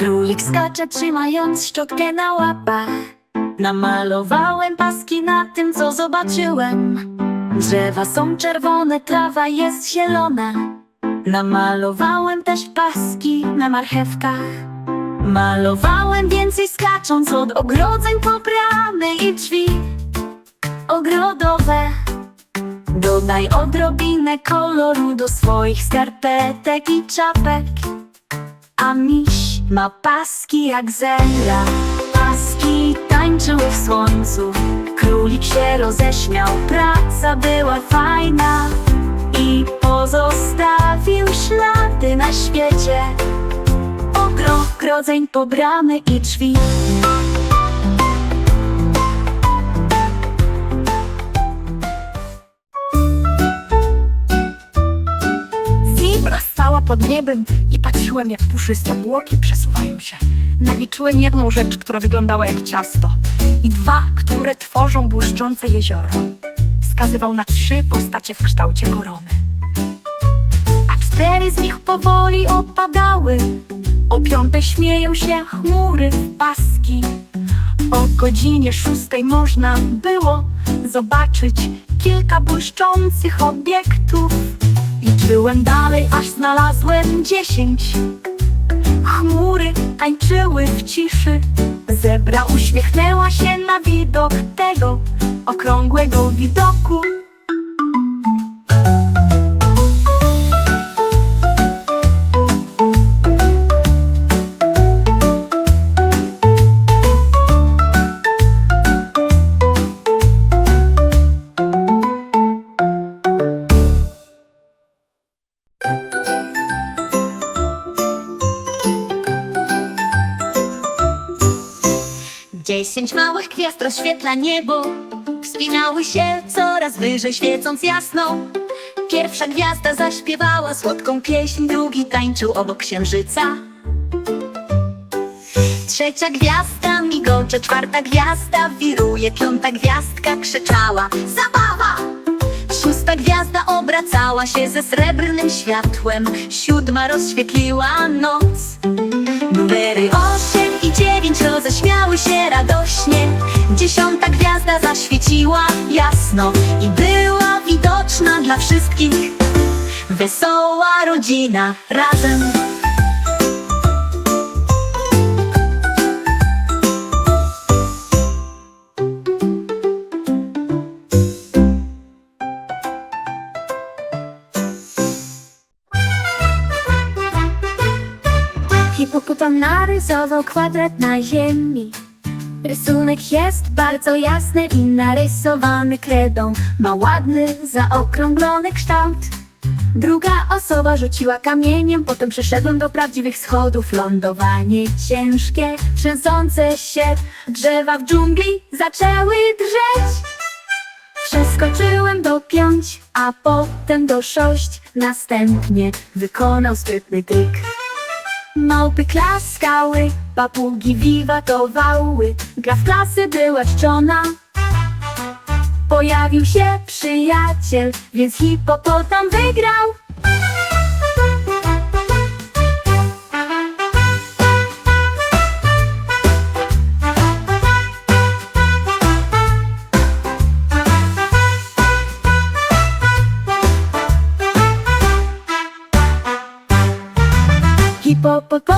Królik skacze trzymając szczotkę na łapach. Namalowałem paski na tym co zobaczyłem. Drzewa są czerwone, trawa jest zielona. Namalowałem też paski na marchewkach. Malowałem więcej skacząc od ogrodzeń po bramy i drzwi ogrodowe. Dodaj odrobinę koloru do swoich skarpetek i czapek. A miś ma paski jak zebra. Paski tańczyły w słońcu. Królik się roześmiał, praca była fajna. I pozostawił ślady na świecie. Ogrodzeń po bramy i drzwi pod niebem i patrzyłem, jak puszyste błoki przesuwają się. Naliczyłem jedną rzecz, która wyglądała jak ciasto i dwa, które tworzą błyszczące jezioro. Wskazywał na trzy postacie w kształcie korony. A cztery z nich powoli opadały O piątej śmieją się chmury w paski O godzinie szóstej można było zobaczyć kilka błyszczących obiektów. Liczyłem dalej, aż znalazłem dziesięć. Chmury tańczyły w ciszy. Zebra uśmiechnęła się na widok tego okrągłego widoku. Dziesięć małych gwiazd rozświetla niebo. Wspinały się coraz wyżej, świecąc jasno. Pierwsza gwiazda zaśpiewała słodką pieśń Drugi tańczył obok księżyca. Trzecia gwiazda migocze, czwarta gwiazda wiruje Piąta gwiazdka krzyczała. Zabawa! Szósta gwiazda obracała się ze srebrnym światłem. Siódma rozświetliła noc. Numery osiem i dziewięć roześmiały się radośnie. Dziesiąta gwiazda zaświeciła jasno I była widoczna dla wszystkich. Wesoła rodzina razem Hipopotam narysował kwadrat na ziemi. Rysunek jest bardzo jasny i narysowany kredą. Ma ładny, zaokrąglony kształt. Druga osoba rzuciła kamieniem Potem przeszedłem do prawdziwych schodów. Lądowanie ciężkie, trzęsące się Drzewa w dżungli zaczęły drżeć Przeskoczyłem do pięć, a potem do sześć. Następnie wykonał sprytny tryk Małpy klaskały, papugi wiwatowały Gra w klasy była czczona Pojawił się przyjaciel, więc hipopotam wygrał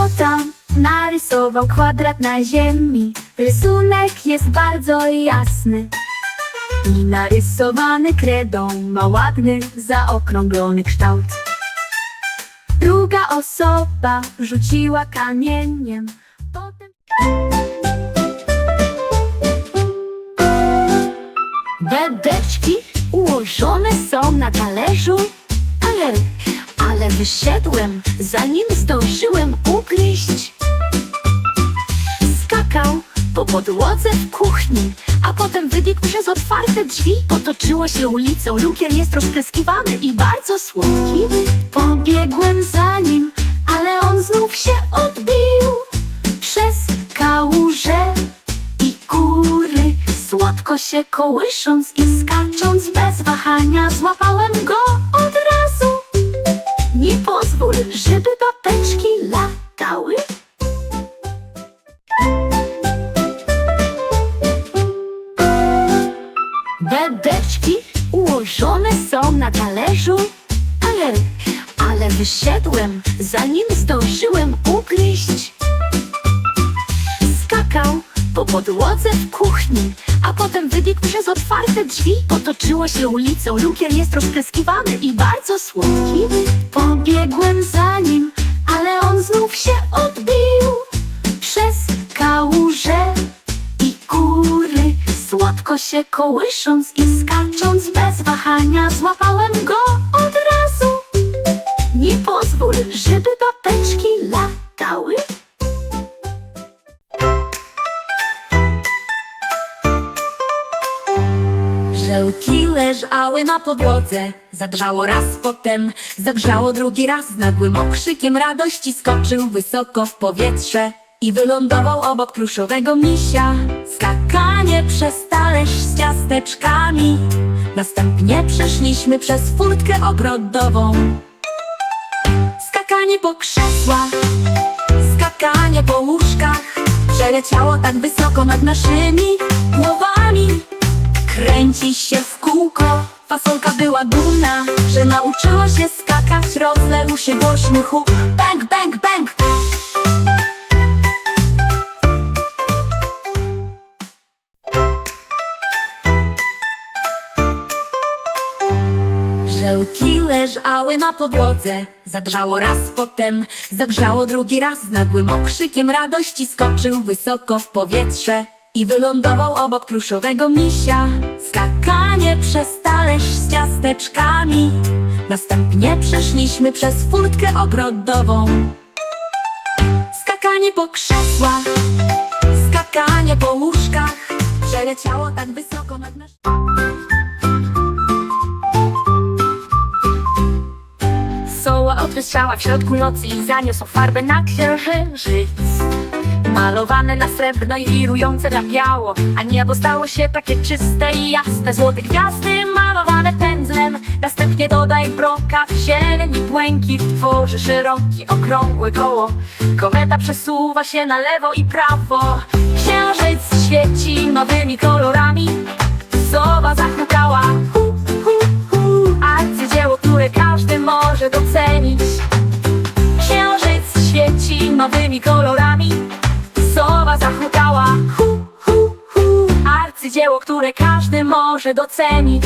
Hipopotam narysował kwadrat na ziemi. Rysunek jest bardzo jasny. I narysowany kredą ma ładny, zaokrąglony kształt. Druga osoba rzuciła kamieniem. Potem... Bebeczki ułożone są na talerzu. Ale, ale wyszedłem, zanim zdążyłem ugryźć. Skakał po podłodze w kuchni A potem wybiegł przez otwarte drzwi. Potoczyło się ulicą, lukier jest rozpryskiwany i bardzo słodki. Pobiegłem za nim, ale on znów się odbił. Przez kałużę i góry Słodko się kołysząc i skacząc bez wahania Złapałem go od nie pozwól, żeby babeczki latały. Bebeczki ułożone są na talerzu. Ale, ale wyszedłem, zanim zdążyłem ugryźć. Skakał po podłodze w kuchni a potem wybiegł przez otwarte drzwi. Potoczyło się ulicą, lukier jest rozpryskiwany i bardzo słodki. Pobiegłem za nim, ale on znów się odbił przez kałużę i góry. Słodko się kołysząc i skacząc bez wahania, złapałem go od razu. Nie pozwól, żeby babeczki latały. Żelki leżały na podłodze. Zadrżało raz, potem zagrzało drugi raz. Nagłym okrzykiem radości skoczył wysoko w powietrze I wylądował obok pluszowego misia. Skakanie przez talerz z ciasteczkami. Następnie przeszliśmy przez furtkę ogrodową. Skakanie po krzesłach Skakanie po łóżkach. Przeleciało tak wysoko nad naszymi głowami. Kręci się Fasolka była dumna, że nauczyła się skakać Rozległ się głośny huk. Bang, bang, bang! Żelki leżały na podłodze Zadrżało raz, potem zagrzało drugi raz. Nagłym okrzykiem radości skoczył wysoko w powietrze I wylądował obok pluszowego misia. Skakanie przez z ciasteczkami Następnie przeszliśmy przez furtkę ogrodową Skakanie po krzesłach Skakanie po łóżkach Przeleciało tak wysoko nad nasz... Soła odwystrzała w środku nocy i zaniosł farbę na księżyc. Malowane na srebrno i wirujące na biało, a niebo stało się takie czyste i jasne. Złote gwiazdy malowane pędzlem, następnie dodaj brokat, zieleń i błękit. Tworzy szerokie, okrągłe koło. Kometa przesuwa się na lewo i prawo. Księżyc świeci nowymi kolorami. Sowa zachukała, hu, hu, hu. Arcydzieło, które każdy może docenić. Księżyc świeci nowymi kolorami. Sowa zachutała, hu, hu, hu. Arcydzieło, które każdy może docenić.